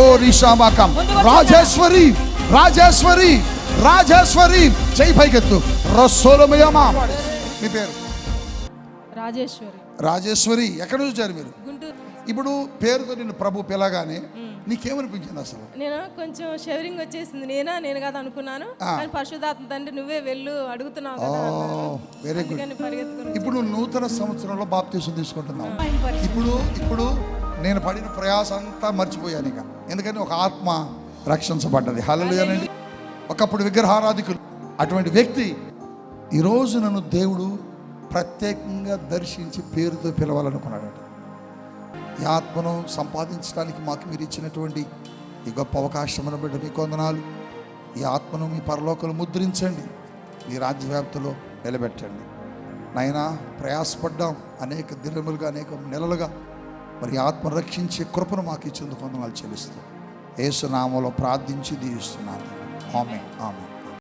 ఓ రిషామాకం రాజేశ్వరి రాజేశ్వరి రాజేశ్వరి. చేయి పైకెత్తు రసోలమయమా మీ పేరు? రాజేశ్వరి. రాజేశ్వరి. ఎక్కడ నుంచి వచ్చారు మీరు? ఇప్పుడు పేరుతో నిన్ను ప్రభు పిలగానే నీకేమనిపించింది అసలు? నేను కొంచెం షవరింగ్ వచ్చేసింది. నేనా? నేను కాదు అనుకున్నాను. కానీ పరిశుధాత్మ తండ్రి నువ్వే వెళ్ళు అడుగుతున్నావు. వెరీ గుడ్ ఇప్పుడు నూతన సంవత్సరంలో బాప్తీసం తీసుకుంటున్నావు. ఇప్పుడు ఇప్పుడు నేను పడిన ప్రయాసం అంతా మర్చిపోయాను ఇక. ఎందుకని ఒక ఆత్మ రక్షించబడ్డది. హల్లెలూయానండి ఒకప్పుడు విగ్రహారాధికులు అటువంటి వ్యక్తి ఈరోజు నన్ను దేవుడు ప్రత్యేకంగా దర్శించి పేరుతో పిలవాలనుకున్నాడట. ఈ ఆత్మను సంపాదించడానికి మాకు మీరు ఇచ్చినటువంటి ఈ గొప్ప అవకాశమును బిడ్డ మీ కొందనాలు. ఈ ఆత్మను మీ పరలోకలు ముద్రించండి. మీ రాజ్యవ్యాప్తిలో నిలబెట్టండి. నైనా ప్రయాసపడ్డాం అనేక దినములుగా అనేక నెలలుగా మరి ఆత్మ రక్షించే కృపను మాకు ఇచ్చేందుకు వందనాలు చెల్లిస్తూ ఏసునామలో ప్రార్థించి దీవిస్తున్నాను. ఆమె ఆమె